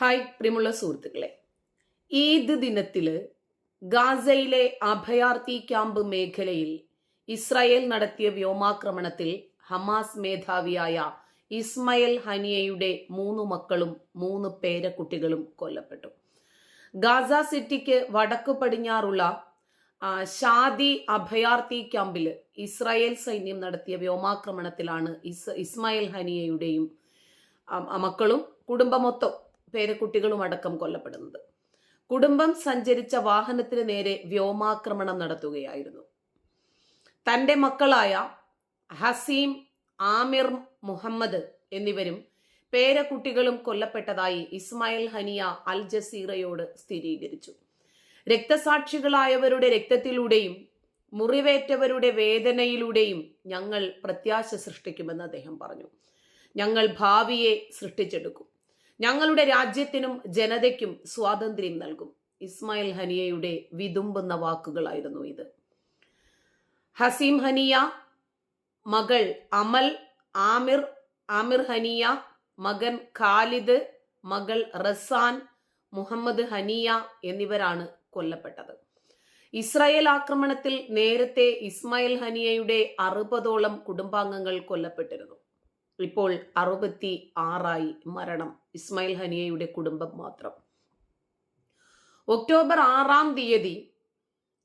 Hi പ്രിയമുള്ള സുഹൃത്തുക്കളെ. ഈദ് ദിനത്തിൽ ഗാസയിലെ അഭയാർത്ഥി ക്യാമ്പ് മേഖലയിൽ ഇസ്രായേൽ നടത്തിയ വ്യോമാക്രമണത്തിൽ ഹമാസ് മേധാവിയായ ഇസ്മയൽ ഹനിയയുടെ മൂന്ന് മക്കളും മൂന്ന് പേരക്കുട്ടികളും കൊല്ലപ്പെട്ടു. ഗാസ സിറ്റിക്ക് വടക്കു പടിഞ്ഞാറുള്ള ഷാദി അഭയാർത്ഥി ക്യാമ്പിൽ ഇസ്രായേൽ സൈന്യം നടത്തിയ വ്യോമാക്രമണത്തിലാണ് ഇസ് ഇസ്മായിൽ ഹനിയയുടെയും മക്കളും കുടുംബം മൊത്തം പേരക്കുട്ടികളും അടക്കം കൊല്ലപ്പെടുന്നത്. കുടുംബം സഞ്ചരിച്ച വാഹനത്തിന് നേരെ വ്യോമാക്രമണം നടത്തുകയായിരുന്നു. തന്റെ മക്കളായ ഹസീം ആമിർ മുഹമ്മദ് എന്നിവരും പേരക്കുട്ടികളും കൊല്ലപ്പെട്ടതായി ഇസ്മായിൽ ഹനിയ അൽ ജസീറയോട് സ്ഥിരീകരിച്ചു. രക്തസാക്ഷികളായവരുടെ രക്തത്തിലൂടെയും മുറിവേറ്റവരുടെ വേദനയിലൂടെയും ഞങ്ങൾ പ്രത്യാശ സൃഷ്ടിക്കുമെന്ന് അദ്ദേഹം പറഞ്ഞു. ഞങ്ങൾ ഭാവിയെ സൃഷ്ടിച്ചെടുക്കും. ഞങ്ങളുടെ രാജ്യത്തിനും ജനതയ്ക്കും സ്വാതന്ത്ര്യം നൽകും. ഇസ്മായിൽ ഹനിയയുടെ വിതുമ്പുന്ന വാക്കുകളായിരുന്നു ഇത്. ഹസീം ഹനിയ മകൾ അമൽ ആമിർ ആമിർ ഹനിയ മകൻ ഖാലിദ് മകൾ റസാൻ മുഹമ്മദ് ഹനിയ എന്നിവരാണ് കൊല്ലപ്പെട്ടത്. ഇസ്രായേൽ ആക്രമണത്തിൽ നേരത്തെ ഇസ്മായിൽ ഹനിയയുടെ അറുപതോളം കുടുംബാംഗങ്ങൾ കൊല്ലപ്പെട്ടിരുന്നു. ഇപ്പോൾ അറുപത്തി ആറായി മരണം ഇസ്മായിൽ ഹനിയയുടെ കുടുംബം മാത്രം. ഒക്ടോബർ ആറാം തീയതി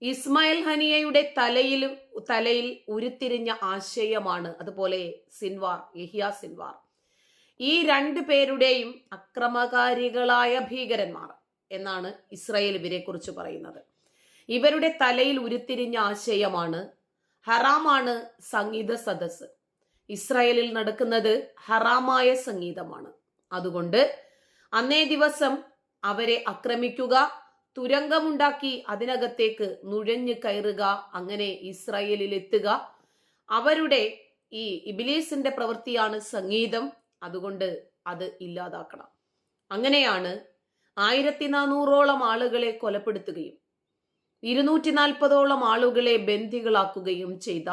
ഇസ്മായിൽ ഹനിയയുടെ തലയിൽ തലയിൽ ഉരുത്തിരിഞ്ഞ ആശയമാണ് അതുപോലെ സിൻവാർ യഹിയ സിൻവാർ. ഈ രണ്ടു പേരുടെയും അക്രമകാരികളായ ഭീകരന്മാർ എന്നാണ് ഇസ്രായേൽ ഇവരെ കുറിച്ച് പറയുന്നത്. ഇവരുടെ തലയിൽ ഉരുത്തിരിഞ്ഞ ആശയമാണ് ഹറാമാണ് സംഗീത സദസ്സ്. ഇസ്രായേലിൽ നടക്കുന്നത് ഹറാമായ സംഗീതമാണ്. അതുകൊണ്ട് അന്നേ ദിവസം അവരെ ആക്രമിക്കുക തുരങ്കമുണ്ടാക്കി അതിനകത്തേക്ക് നുഴഞ്ഞു കയറുക അങ്ങനെ ഇസ്രായേലിൽ എത്തുക. അവരുടെ ഈ ഇബിലീസിന്റെ പ്രവൃത്തിയാണ് സംഗീതം. അതുകൊണ്ട് അത് ഇല്ലാതാക്കണം. അങ്ങനെയാണ് ആയിരത്തി നാനൂറോളം ആളുകളെ കൊലപ്പെടുത്തുകയും ഇരുന്നൂറ്റി നാൽപ്പതോളം ആളുകളെ ബന്ദികളാക്കുകയും ചെയ്ത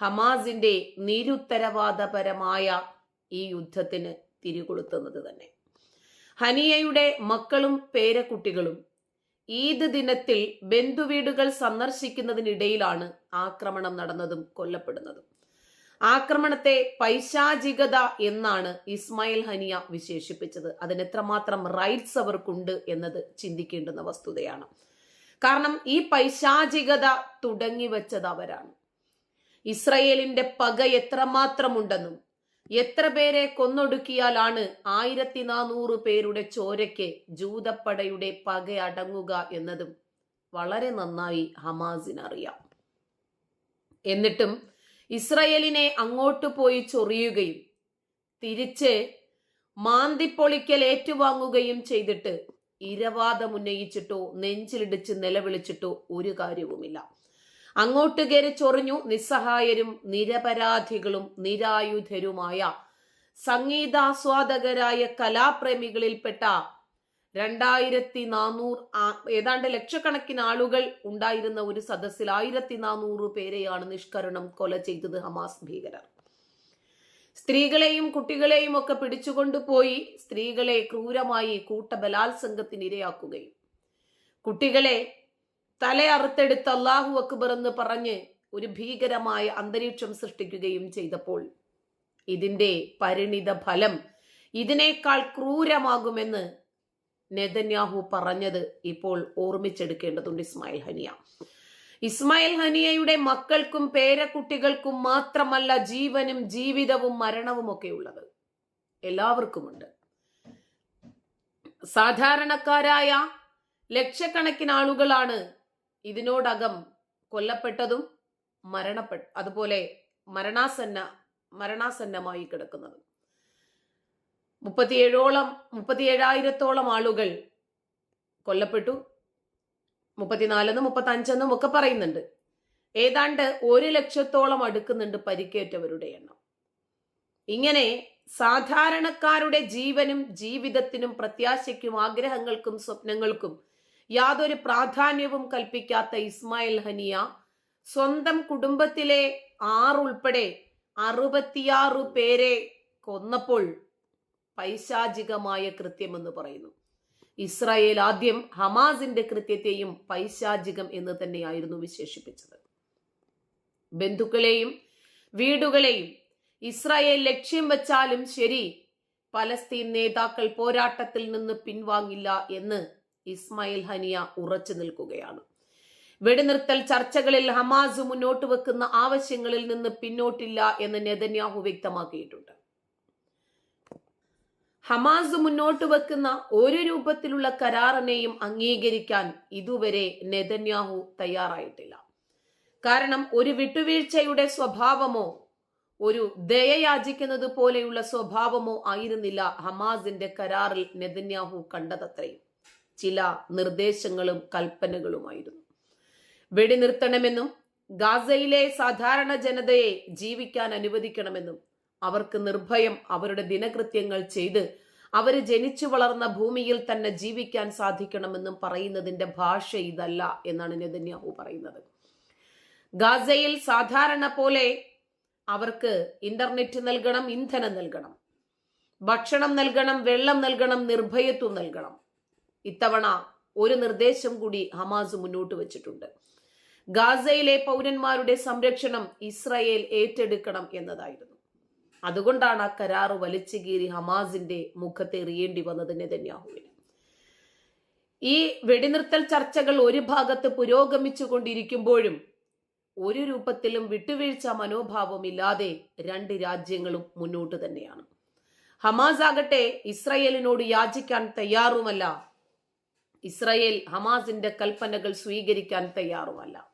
ഹമാസിന്റെ നിരുത്തരവാദപരമായ ഈ യുദ്ധത്തിന് തിരികൊളുത്തുന്നത് തന്നെ. ഹനിയയുടെ മക്കളും പേരക്കുട്ടികളും ഈദ് ദിനത്തിൽ ബന്ധുവീടുകൾ സന്ദർശിക്കുന്നതിനിടയിലാണ് ആക്രമണം നടന്നതും കൊല്ലപ്പെടുന്നതും. ആക്രമണത്തെ പൈശാചികത എന്നാണ് ഇസ്മായിൽ ഹനിയ വിശേഷിപ്പിച്ചത്. അതിന് എത്രമാത്രം റൈറ്റ്സ് അവർക്കുണ്ട് എന്നത് ചിന്തിക്കേണ്ടുന്ന വസ്തുതയാണ്. കാരണം ഈ പൈശാചികത തുടങ്ങി വെച്ചത് അവരാണ്. ഇസ്രയേലിന്റെ പക എത്രമാത്രമുണ്ടെന്നും എത്ര പേരെ കൊന്നൊടുക്കിയാലാണ് ആയിരത്തി നാനൂറ് പേരുടെ ചോരയ്ക്ക് ജൂതപ്പടയുടെ പക അടങ്ങുക എന്നതും വളരെ നന്നായി ഹമാസിനറിയാം എന്നിട്ടും ഇസ്രയേലിനെ അങ്ങോട്ട് പോയി ചൊറിയുകയും തിരിച്ച് മാന്തിപ്പൊളിക്കൽ ഏറ്റുവാങ്ങുകയും ചെയ്തിട്ട് ഇരവാദമുന്നയിച്ചിട്ടോ നെഞ്ചിലിടിച്ച് നിലവിളിച്ചിട്ടോ ഒരു കാര്യവുമില്ല. അങ്ങോട്ട് ചൊറിഞ്ഞു നിസ്സഹായരും നിരപരാധികളും നിരായുധരുമായ സംഗീതാസ്വാദകരായ കലാപ്രേമികളിൽപ്പെട്ട രണ്ടായിരത്തി നാനൂറ് ഏതാണ്ട് ലക്ഷക്കണക്കിന് ആളുകൾ ഉണ്ടായിരുന്ന ഒരു സദസ്സിൽ ആയിരത്തി നാനൂറ് പേരെയാണ് നിഷ്കരണം കൊല ചെയ്തത് ഹമാസ് ഭീകരർ. സ്ത്രീകളെയും കുട്ടികളെയും ഒക്കെ പിടിച്ചുകൊണ്ടുപോയി സ്ത്രീകളെ ക്രൂരമായി കൂട്ടബലാത്സംഗത്തിന് ഇരയാക്കുകയും കുട്ടികളെ തലയറുത്തെടുത്ത് അള്ളാഹു അക്ബർ എന്ന് പറഞ്ഞ് ഒരു ഭീകരമായ അന്തരീക്ഷം സൃഷ്ടിക്കുകയും ചെയ്തപ്പോൾ ഇതിന്റെ പരിണിത ഫലം ഇതിനേക്കാൾ ക്രൂരമാകുമെന്ന് നെതന്യാഹു പറഞ്ഞത് ഇപ്പോൾ ഓർമ്മിച്ചെടുക്കേണ്ടതുണ്ട് ഇസ്മായിൽ ഹനിയ. ഇസ്മായിൽ ഹനിയയുടെ മക്കൾക്കും പേരക്കുട്ടികൾക്കും മാത്രമല്ല ജീവനും ജീവിതവും മരണവും ഒക്കെ ഉള്ളത്. എല്ലാവർക്കുമുണ്ട്. സാധാരണക്കാരായ ലക്ഷക്കണക്കിന് ആളുകളാണ് ഇതിനോടകം കൊല്ലപ്പെട്ടതും മരണപ്പെട്ട അതുപോലെ മരണാസന്ന മരണാസന്നമായി കിടക്കുന്നത്. മുപ്പത്തിയേഴോളം മുപ്പത്തിയേഴായിരത്തോളം ആളുകൾ കൊല്ലപ്പെട്ടു. മുപ്പത്തിനാലെന്നും മുപ്പത്തി അഞ്ചെന്നും ഒക്കെ പറയുന്നുണ്ട്. ഏതാണ്ട് ഒരു ലക്ഷത്തോളം അടുക്കുന്നുണ്ട് പരിക്കേറ്റവരുടെ എണ്ണം. ഇങ്ങനെ സാധാരണക്കാരുടെ ജീവനും ജീവിതത്തിനും പ്രത്യാശയ്ക്കും ആഗ്രഹങ്ങൾക്കും സ്വപ്നങ്ങൾക്കും യാതൊരു പ്രാധാന്യവും കൽപ്പിക്കാത്ത ഇസ്മായിൽ ഹനിയ സ്വന്തം കുടുംബത്തിലെ ആറുൾപ്പെടെ അറുപത്തിയാറു പേരെ കൊന്നപ്പോൾ പൈശാചികമായ കൃത്യമെന്ന് പറയുന്നു. ഇസ്രായേൽ ആദ്യം ഹമാസിന്റെ കൃത്യത്തെയും പൈശാചികം എന്ന് തന്നെയായിരുന്നു വിശേഷിപ്പിച്ചത്. ബന്ധുക്കളെയും വീടുകളെയും ഇസ്രായേൽ ലക്ഷ്യം വെച്ചാലും ശരി പലസ്തീൻ നേതാക്കൾ പോരാട്ടത്തിൽ നിന്ന് പിൻവാങ്ങില്ല എന്ന് ഇസ്മായിൽ ഹനിയ ഉറച്ചു നിൽക്കുകയാണ്. വെടിനിർത്തൽ ചർച്ചകളിൽ ഹമാസ് മുന്നോട്ട് വെക്കുന്ന ആവശ്യങ്ങളിൽ നിന്ന് പിന്നോട്ടില്ല എന്ന് നെതന്യാഹു വ്യക്തമാക്കിയിട്ടുണ്ട്. ഹമാസ് മുന്നോട്ട് വെക്കുന്ന ഒരു രൂപത്തിലുള്ള കരാറിനെയും അംഗീകരിക്കാൻ ഇതുവരെ നെതന്യാഹു തയ്യാറായിട്ടില്ല. കാരണം ഒരു വിട്ടുവീഴ്ചയുടെ സ്വഭാവമോ ഒരു ദയയാചിക്കുന്നത് പോലെയുള്ള സ്വഭാവമോ ആയിരുന്നില്ല ഹമാസിന്റെ കരാറിൽ നെതന്യാഹു കണ്ടതത്രയും. ചില നിർദ്ദേശങ്ങളും കൽപ്പനകളുമായിരുന്നു. വെടിനിർത്തണമെന്നും ഗാസയിലെ സാധാരണ ജനതയെ ജീവിക്കാൻ അനുവദിക്കണമെന്നും അവർക്ക് നിർഭയം അവരുടെ ദിനകൃത്യങ്ങൾ ചെയ്ത് അവർ ജനിച്ചു വളർന്ന ഭൂമിയിൽ തന്നെ ജീവിക്കാൻ സാധിക്കണമെന്നും പറയുന്നതിന്റെ ഭാഷ ഇതല്ല എന്നാണ് നെതന്യാഹു പറയുന്നത്. ഗാസയിൽ സാധാരണ പോലെ അവർക്ക് ഇന്റർനെറ്റ് നൽകണം ഇന്ധനം നൽകണം ഭക്ഷണം നൽകണം വെള്ളം നൽകണം നിർഭയത്വം നൽകണം. ഇത്തവണ ഒരു നിർദ്ദേശം കൂടി ഹമാസ് മുന്നോട്ട് വച്ചിട്ടുണ്ട്. ഗാസയിലെ പൗരന്മാരുടെ സംരക്ഷണം ഇസ്രയേൽ ഏറ്റെടുക്കണം എന്നതായിരുന്നു. അതുകൊണ്ടാണ് ആ കരാറ് വലിച്ചുകീറി ഹമാസിന്റെ മുഖത്തെറിയേണ്ടി വന്നത് നെതന്യാഹുവിന്. ഈ വെടിനിർത്തൽ ചർച്ചകൾ ഒരു ഭാഗത്ത് പുരോഗമിച്ചു കൊണ്ടിരിക്കുമ്പോഴും ഒരു രൂപത്തിലും വിട്ടുവീഴ്ച മനോഭാവമില്ലാതെ രണ്ട് രാജ്യങ്ങളും മുന്നോട്ട് തന്നെയാണ്. ഹമാസ് ആകട്ടെ ഇസ്രയേലിനോട് യാചിക്കാൻ തയ്യാറുമല്ല ഇസ്രയേൽ ഹമാസിന്റെ കൽപ്പനകൾ സ്വീകരിക്കാൻ തയ്യാറുമല്ല.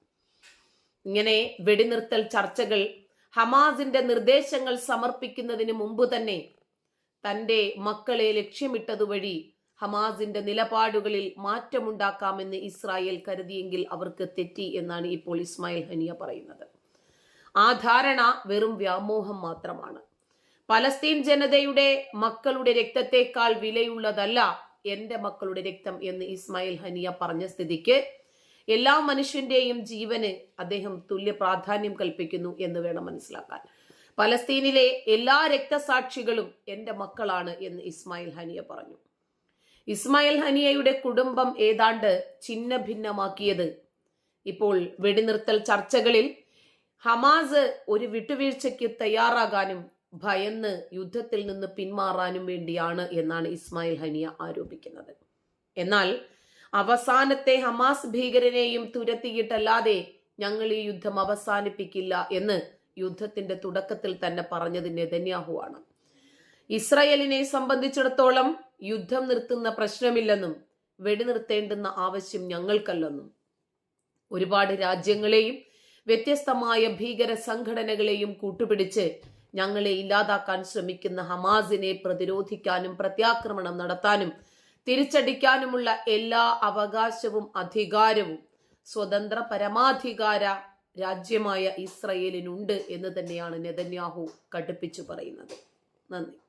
ഇങ്ങനെ വെടിനിർത്തൽ ചർച്ചകൾ ഹമാസിന്റെ നിർദ്ദേശങ്ങൾ സമർപ്പിക്കുന്നതിന് മുമ്പ് തന്നെ തന്റെ മക്കളെ ലക്ഷ്യമിട്ടതുവഴി ഹമാസിന്റെ നിലപാടുകളിൽ മാറ്റമുണ്ടാക്കാമെന്ന് ഇസ്രായേൽ കരുതിയെങ്കിൽ അവർക്ക് തെറ്റി എന്നാണ് ഇപ്പോൾ ഇസ്മായിൽ ഹനിയ പറയുന്നത്. ആ ധാരണ വെറും വ്യാമോഹം മാത്രമാണ്. പലസ്തീൻ ജനതയുടെ മക്കളുടെ രക്തത്തെക്കാൾ വിലയുള്ളതല്ല എന്റെ മക്കളുടെ രക്തം എന്ന് ഇസ്മായിൽ ഹനിയ പറഞ്ഞ സ്ഥിതിക്ക് എല്ലാ മനുഷ്യന്റെയും ജീവന് അദ്ദേഹം തുല്യ പ്രാധാന്യം കൽപ്പിക്കുന്നു എന്ന് വേണം മനസ്സിലാക്കാൻ. പലസ്തീനിലെ എല്ലാ രക്തസാക്ഷികളും എന്റെ മക്കളാണ് എന്ന് ഇസ്മായിൽ ഹനിയ പറഞ്ഞു. ഇസ്മായിൽ ഹനിയയുടെ കുടുംബം ഏതാണ്ട് ചിഹ്ന ഭിന്നമാക്കിയത് ഇപ്പോൾ വെടിനിർത്തൽ ചർച്ചകളിൽ ഹമാസ് ഒരു വിട്ടുവീഴ്ചയ്ക്ക് തയ്യാറാകാനും ഭയന്ന് യുദ്ധത്തിൽ നിന്ന് പിന്മാറാനും വേണ്ടിയാണ് എന്നാണ് ഇസ്മായിൽ ഹനിയ ആരോപിക്കുന്നത്. എന്നാൽ അവസാനത്തെ ഹമാസ് ഭീകരനെയും തുരത്തിയിട്ടല്ലാതെ ഞങ്ങൾ ഈ യുദ്ധം അവസാനിപ്പിക്കില്ല എന്ന് യുദ്ധത്തിന്റെ തുടക്കത്തിൽ തന്നെ പറഞ്ഞത് നെതന്യാഹു ആണ്. ഇസ്രയേലിനെ സംബന്ധിച്ചിടത്തോളം യുദ്ധം നിർത്തുന്ന പ്രശ്നമില്ലെന്നും വെടിനിർത്തേണ്ടുന്ന ആവശ്യം ഞങ്ങൾക്കല്ലെന്നും ഒരുപാട് രാജ്യങ്ങളെയും വ്യത്യസ്തമായ ഭീകര സംഘടനകളെയും കൂട്ടുപിടിച്ച് ഞങ്ങളെ ഇല്ലാതാക്കാൻ ശ്രമിക്കുന്ന ഹമാസിനെ പ്രതിരോധിക്കാനും പ്രത്യാക്രമണം നടത്താനും തിരിച്ചടിക്കാനുമുള്ള എല്ലാ അവകാശവും അധികാരവും സ്വതന്ത്ര പരമാധികാര രാജ്യമായ ഇസ്രയേലിനുണ്ട് എന്ന് തന്നെയാണ് നെതന്യാഹു കടുപ്പിച്ചു പറയുന്നത്. നന്ദി.